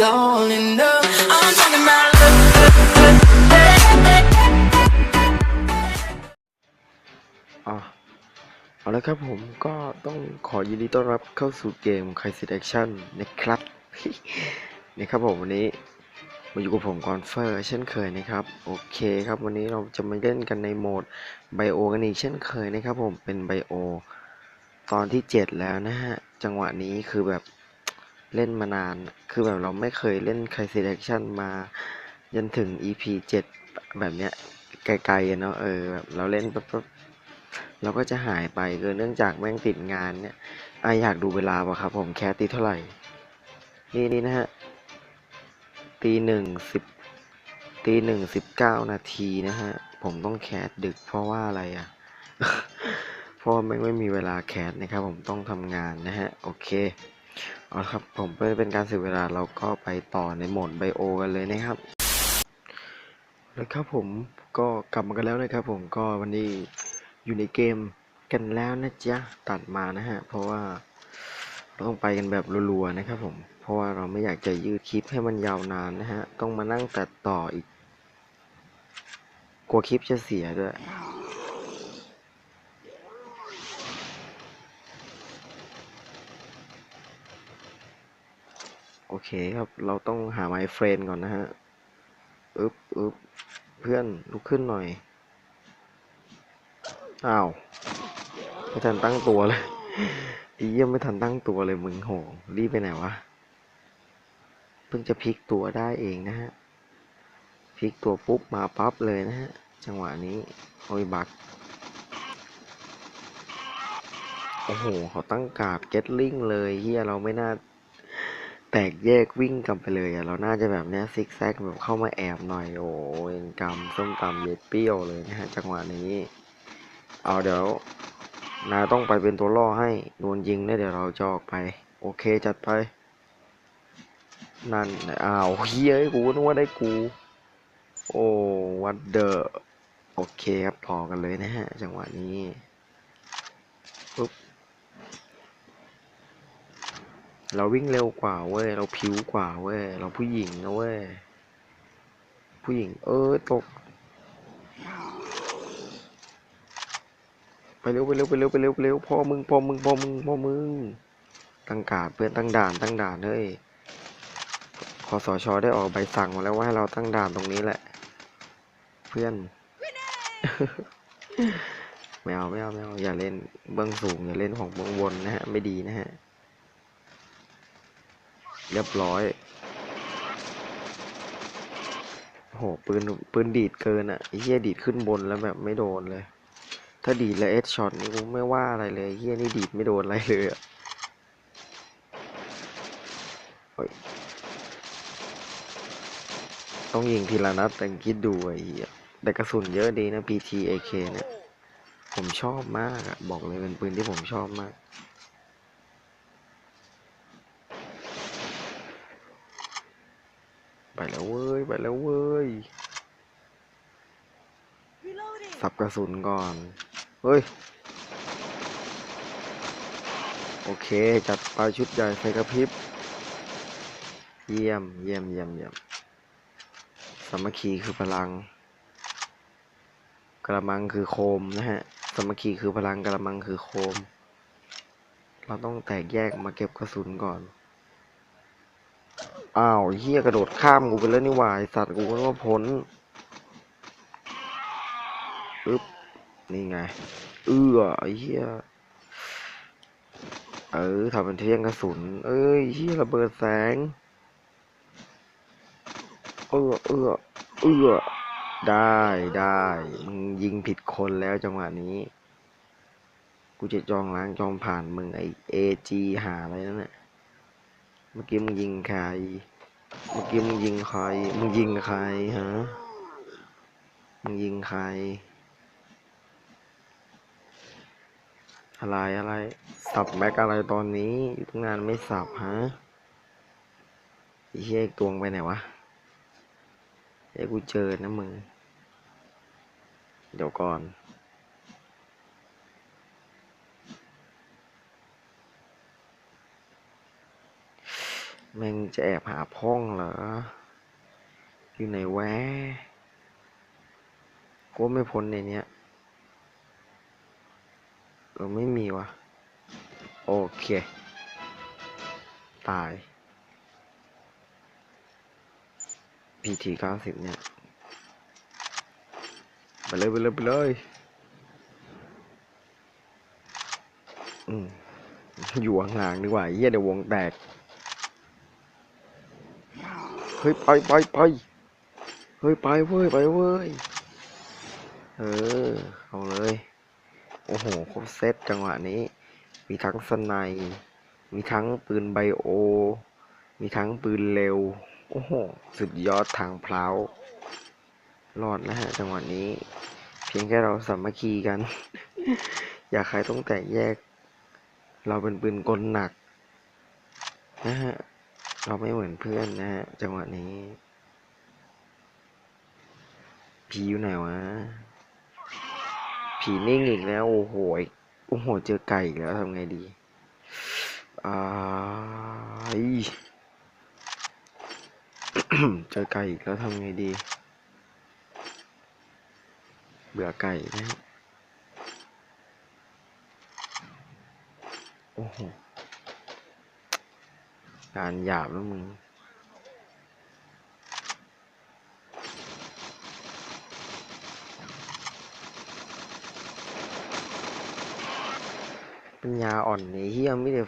soul in love. I'm talking about love. อะเอาละครับผมก็ต้องขอยินดีต้อนรับเข้าสู่เกม Crisis Action นะครับ นะครับผมวันนี้มาอยู่กับผมกอนเฟอร์เช่นเคยนะครับ โอเคครับวันนี้เราจะมาเล่นกันในโหมดไบโอกันอีกเช่นเคยนะครับผมเป็นไบโอตอนที่ 7 แล้วนะฮะ จังหวะนี้คือแบบ เล่นมานาน คือแบบเราไม่เคยเล่น Crisis Action มาจนถึง EP 7แบบเนี้ยไกลๆเนาะเออแบบเราเล่นปั๊บๆเราก็จะหายไปคือเนื่องจากแม่งติดงานเนี่ยไออยากดูเวลาป่ะครับผมแคสตีเท่าไหร่ นี่นี่นะฮะตีหนึ่งสิบตีหนึ่งสิบเก้านาทีนะฮะ ผมต้องแคสดึกเพราะว่าอะไรอะเพราะไม่ไม่มีเวลาแคสนะครับผมต้องทำงานนะฮะ โอเค เอาครับผมเพื่อเป็นการเสียเวลาเราก็ไปต่อในโหมดไบโอกันเลยนะครับ แล้วครับผมก็กลับมากันแล้วนะครับผมก็วันนี้อยู่ในเกมกันแล้วนะจ๊ะตัดมานะฮะ เพราะว่าเราต้องไปกันแบบรัวๆนะครับผมเพราะว่าเราไม่อยากจะยืดคลิปให้มันยาวนานนะฮะ ต้องมานั่งตัดต่ออีก กลัวคลิปจะเสียด้วย โอเคครับ เราต้องหาไมค์เฟรนก่อนนะฮะอึ๊บอึ๊บเพื่อนลุกขึ้นหน่อย อ้าว ไม่ทันตั้งตัวเลยอีเยี่ยมไม่ทันตั้งตัวเลยมึงโห รีบไปไหนวะ เพิ่งจะพลิกตัวได้เองนะฮะ พลิกตัวปุ๊บมาปั๊บเลยนะฮะ จังหวะนี้ โอ้ยบัก โอ้โห เขาตั้งการ์ดเก็ตลิงเลยเฮียเราไม่น่า แตกแยกวิ่งกลับไปเลยอะเราน่าจะแบบเนี้ยซิกแซกแบบเข้ามาแอบหน่อยโอ้ยกำส้มตำเย็ดเปรี้ยวเลยนะฮะจังหวะนี้ เอาเดี๋ยวนายต้องไปเป็นตัวล่อให้โดนยิงเนี่ยเดี๋ยวเราจะออกไป โอเคจัดไป นั่นอ้าวเฮ้ยกูนึกว่าได้กู โอ้วัดเดอโอเคครับต่อกันเลยนะฮะ จังหวะนี้ปุ๊บ เราวิ่งเร็วกว่าเว้ย เราผิวกว่าเว้ย เราผู้หญิงนะเว้ย ผู้หญิง เออตก ไปเร็วไปเร็วไปเร็วไปเร็วไปเร็วพ่อมึงพ่อมึงพ่อมึงพ่อมึง ตั้งกาดเพื่อนตั้งด่านตั้งด่านเฮ้ยคอสชได้ออกใบสั่งมาแล้วว่าให้เราตั้งด่านตรงนี้แหละ เพื่อนไม่เอาไม่เอาไม่เอาอย่าเล่นเบื้องสูงอย่าเล่นของเบื้องบนนะฮะ ไม่ดีนะฮะ เรียบร้อยโหปืนปืนดีดเกินอะเหี้ยดีดขึ้นบนแล้วแบบไม่โดนเลย ถ้าดีดแล้วเอสช็อตนี่กูไม่ว่าอะไรเลยเหี้ยนี่ดีดไม่โดนอะไรเลยอะเฮ้ยต้องยิงทีละนัดแต่คิดดูไอ้เหี้ยแต่กระสุนเยอะดีนะ PT AK เนี่ย ผมชอบมากอะบอกเลยเป็นปืนที่ผมชอบมาก ไปแล้วเว้ย ไปแล้วเว้ย สับกระสุนก่อน เฮ้ย โอเค จัดไปชุดใหญ่ไฟกระพริบ เยี่ยม เยี่ยมเยี่ยมเยี่ยมสามัคคีคือพลัง กระมังคือโคมนะฮะสามัคคีคือพลังกระมังคือโคม เราต้องแตกแยกมาเก็บกระสุนก่อน อ้าวเฮียกระโดดข้ามกูไปแล้วนี่หว่าไอ้สัตว์กูก็ว่าพ้นอึ๊บนี่ไง เอื้อไอ้เฮียเออทำเป็นเที่ยงกระสุน เอ้ยเฮียระเบิดแสง เอื้อเอื้อเอื้อได้ได้มึงยิงผิดคนแล้วจังหวะนี้ กูจะจองล้างจองผ่านมึงไอเอจีหาอะไรนั่นแหละ เมื่อกี้มึงยิงใคร เมื่อกี้มึงยิงใคร มึงยิงใครฮะ มึงยิงใคร อะไรอะไร สับแม็กอะไรตอนนี้อยู่ตั้งนานไม่สับฮะไอ้เหี้ยตวงไปไหนวะเดี๋ยวกูเจอนะมึง เดี๋ยวก่อน แม่งจะแอบหาพ้องเหรอ อยู่ไหนแวะกูไม่พ้นในเนี้ยเออไม่มีวะโอเค ตาย PT เก้าสิบเนี่ย ไปเลย ไปเลย ไปเลย อืม อยู่ห่างๆดีกว่าเยี่ยเดี๋ยววงแตก เฮ้ยไปไปไปเฮ้ยไปเว้ยไปเว้ยเออเอาเลยโอ้โหครบเซตจังหวะนี้ มีทั้งสไนมีทั้งปืนไบโอ มีทั้งปืนเร็ว โอ้โห สุดยอดทางพลาวรอดนะฮะจังหวะนี้ เพียงแค่เราสามัคคีกัน อย่าใครต้องแตกแยก เราเป็นปืนกลหนักนะฮะ เราไม่เหมือนเพื่อนนะฮะจังหวะนี้ ผีอยู่ไหนวะ ผีนิ่งอีกแล้ว โอ้โหโอ้โห เจอไก่อีกแล้วทำไงดีอ่าอีเจอไก่อีกแล้วทำไงดี เบื่อไก่นะโอ้โห การหยาบแล้วมึง ปัญญาอ่อนไอ้เฮียไม่ได้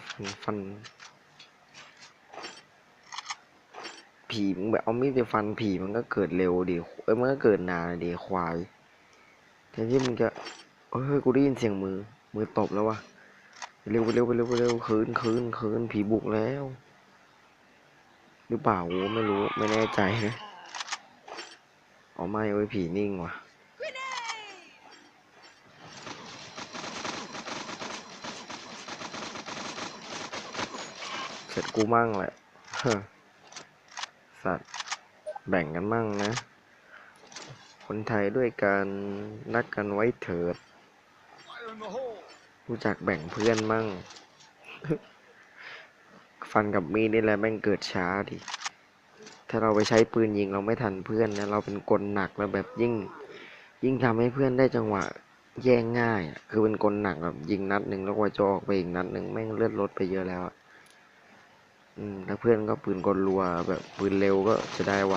ฟัน ผีมึงแบบเอามีดไปฟันผีมันก็เกิดเร็วดิเอ้ยมันก็เกิดนานดิควายแทนที่มึงจะเฮ้ยกูได้ยินเสียงมือ มือตบแล้ววะเร็วไปเร็วไปเร็วไปเร็วคืนคืนคืนผีบุกแล้ว หรือเปล่าโว้ไม่รู้ไม่แน่ใจนะเอาไม่ไว้ยผีนิ่งว่ะเสร็จกูมั่งแหละสัตว์แบ่งกันมั่งนะ คนไทยด้วยกันนักกันไว้เถิด รู้จักแบ่งเพื่อนมั่ง ฟันกับมีดนี่แหละแม่งเกิดช้าดิ ถ้าเราไปใช้ปืนยิงเราไม่ทันเพื่อนนะเราเป็นกลหนักแล้วแบบยิ่ง ยิ่งทำให้เพื่อนได้จังหวะแย่งง่ายอะคือเป็นกลหนักแบบยิงนัดหนึ่งแล้วกว่าจะออกไปอีกนัดหนึ่งแม่งเลือดลดไปเยอะแล้วอะอืมถ้าเพื่อนก็ปืนกลรัวแบบปืนเร็วก็จะได้ไว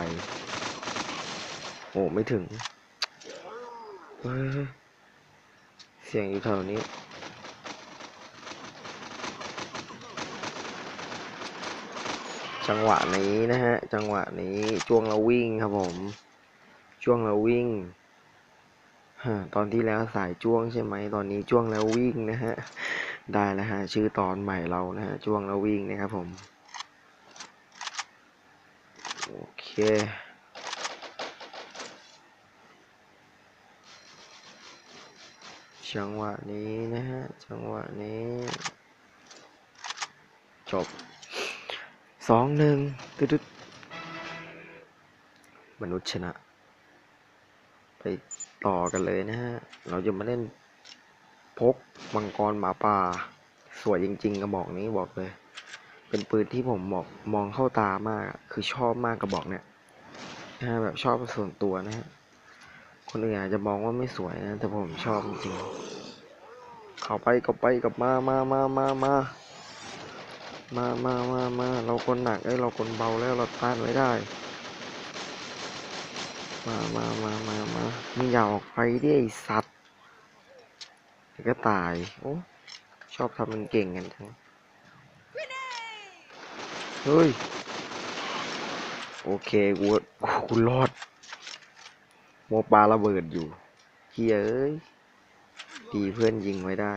โอ้ไม่ถึงเฮ้ยเสียงอยู่แถวนี้ จังหวะนี้นะฮะ จังหวะนี้ช่วงเราวิ่งครับผม ช่วงเราวิ่งตอนที่แล้วสายจ้วงใช่ไหมตอนนี้จ้วงแล้ววิ่งนะฮะ ได้แล้วฮะ ชื่อตอนใหม่เรานะฮะจ้วงแล้ววิ่งนะครับผม โอเคจังหวะนี้นะฮะ จังหวะนี้ จบ สองหนึ่งตึ๊ดมนุษย์ชนะ ไปต่อกันเลยนะฮะ เราจะมาเล่นพกมังกรหมาป่า สวยจริง ๆ กระบอกนี้บอกเลย เป็นปืนที่ผมบอกมองเข้าตามาก คือชอบมากกระบอกเนี่ยนะฮะแบบชอบส่วนตัวนะฮะ คนอื่นอาจจะมองว่าไม่สวยนะ แต่ผมชอบจริงๆเข้าไปก็ไปกับมามามามามามา มามามามาเราคนหนักเอ้เราคนเบาแล้วเราต้านไว้ได้ มามามามามามึงอย่าออกไปดิไอสัตว์เดี๋ยวก็ตาย โอ้ ชอบทำมันเก่งกันจังเฮ้ย โอเคกูกูกูรอดโมปลาระเบิดอยู่เฮียเอ้ย ดีเพื่อนยิงไว้ได้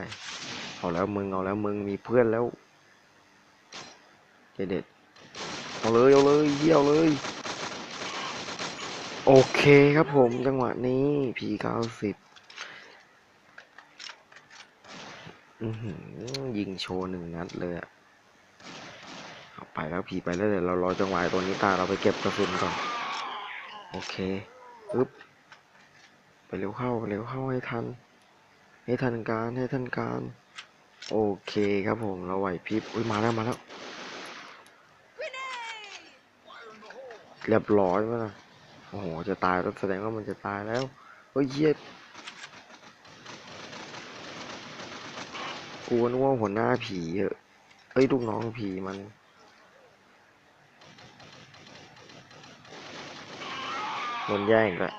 เอาแล้วมึง เอาแล้วมึง มีเพื่อนแล้ว เด็ดเอาเลยเอาเลยเยี่ยวเลย โอเคครับผมจังหวะนี้พีเก้าสิบยิงโชว์หนึ่งนัดเลยอะเอาไปแล้วผีไปแล้วเดี๋ยวเรารอจังหวะตัวนี้ตาเราไปเก็บกระสุนก่อน โอเคปึ๊บไปเร็วเข้าไปเร็วเข้าให้ทัน ให้ทันการให้ทันการ โอเคครับผมเราไหวพริบอุ้ยมาแล้วมาแล้ว เรียบร้อยมั้ยล่ะโอ้โห จะตายแล้วแสดงว่ามันจะตายแล้วเฮ้ยเหี้ยกูนึกว่าหัวหน้าผีเหอะเอ้ยลูกน้องผีมันโดนแย่งอีกแล้ว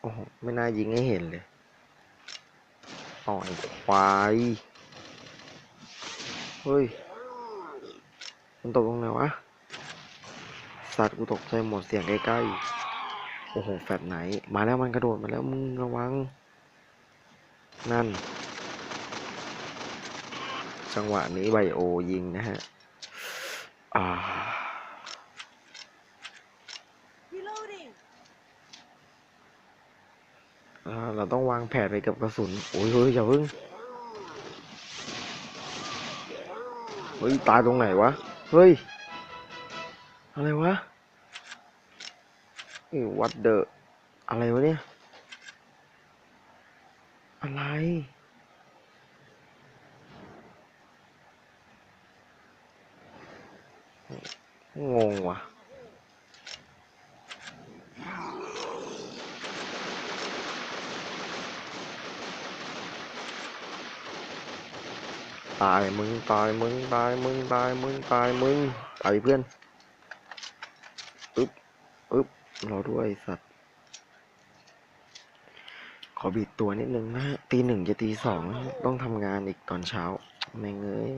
โอ้โห ไม่น่ายิงให้เห็นเลยอ่อยควาย เฮ้ย มันตกตรงไหนวะ สัตว์กูตกใจหมดเสียงใกล้ๆ โอ้โห แฟดไหน มาแล้วมันกระโดดมาแล้วมึงระวัง นั่น จังหวะนี้ไบโอยิงนะฮะ อ่าเราต้องวางแผนไปกับกระสุน โอ้ยเฮ้ยอย่าพิ่ง เฮ้ย ตายตรงไหนวะ เฮ้ย อะไรวะเอ้วัดเดออะไรวะเนี่ย อะไร งงว่ะตายมึงตายมึงตายมึงตายมึงตายมึงไปเพื่อนอึ๊บอึ๊บ รอด้วยสัตว์ ขอบิดตัวนิดนึงนะฮะตีหนึ่งจะตีสองนะฮะต้องทำงานอีกตอนเช้าแม่งเอ้ย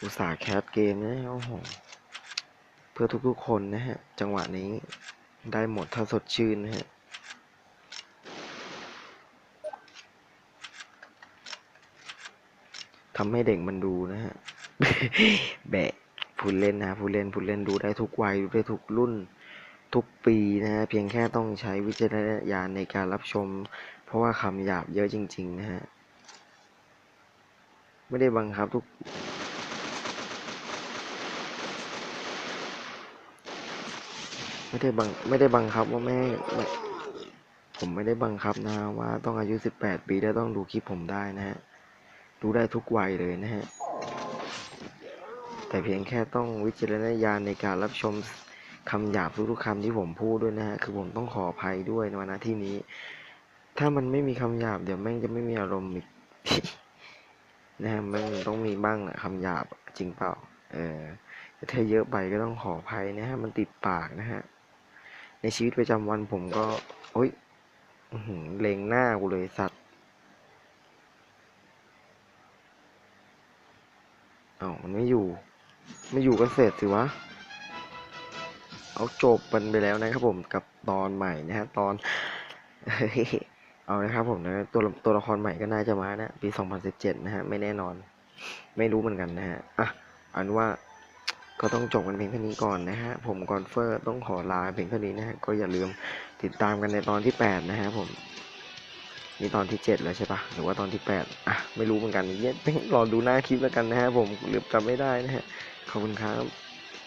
อุตส่าห์แคสเกมนะโอ้โหเพื่อทุกๆคนนะฮะ จังหวะนี้ได้หมดถ้าสดชื่นนะฮะทำให้เด็กมันดูนะฮะ แบะผู้เล่นนะผู้เล่นผู้เล่นดูได้ทุกวัย ดูได้ทุกรุ่น ทุกปีนะฮะเพียงแค่ต้องใช้วิจารณญาณในการรับชม เพราะว่าคำหยาบเยอะจริง ๆ นะฮะ ไม่ได้บังคับทุก ไม่ได้บังไม่ได้บังคับว่าแม่ผมไม่ได้บังคับนะว่าต้องอายุสิบแปดปีแล้วต้องดูคลิปผมได้นะฮะ ดูได้ทุกวัยเลยนะฮะ แต่เพียงแค่ต้องวิจารณญาณในการรับชม คำหยาบทุกๆคำที่ผมพูดด้วยนะฮะ คือผมต้องขออภัยด้วยในวันที่นี้ ถ้ามันไม่มีคำหยาบเดี๋ยวแม่งจะไม่มีอารมณ์อีกนะฮะมันต้องมีบ้างอะคำหยาบจริงเปล่า เออถ้าเยอะไปก็ต้องขออภัยนะฮะ มันติดปากนะฮะ ในชีวิตประจำวันผมก็ โอ๊ยเลงหน้ากูเลยสัตว์เอ้ามันไม่อยู่ ไม่อยู่ก็เสร็จสิวะ เอาจบมันไปแล้วนะครับผมกับตอนใหม่นะฮะตอนเอานะครับผมนะตัวตัวละครใหม่ก็น่าจะมานะปี 2017 นะฮะไม่แน่นอน ไม่รู้เหมือนกันนะฮะอะอันว่าก็ต้องจบกันเพียงเท่านี้ก่อนนะฮะผมกอนเฟอร์ต้องขอลาเพียงเท่านี้นะฮะก็อย่าลืมติดตามกันในตอนที่ 8 นะฮะผมนี่ตอนที่ 7 แล้วใช่ปะหรือว่าตอนที่ 8 อะ ไม่รู้เหมือนกันเนี่ยรอดูหน้าคลิปแล้วกันนะฮะผมลืมจำไม่ได้นะฮะขอบคุณครับ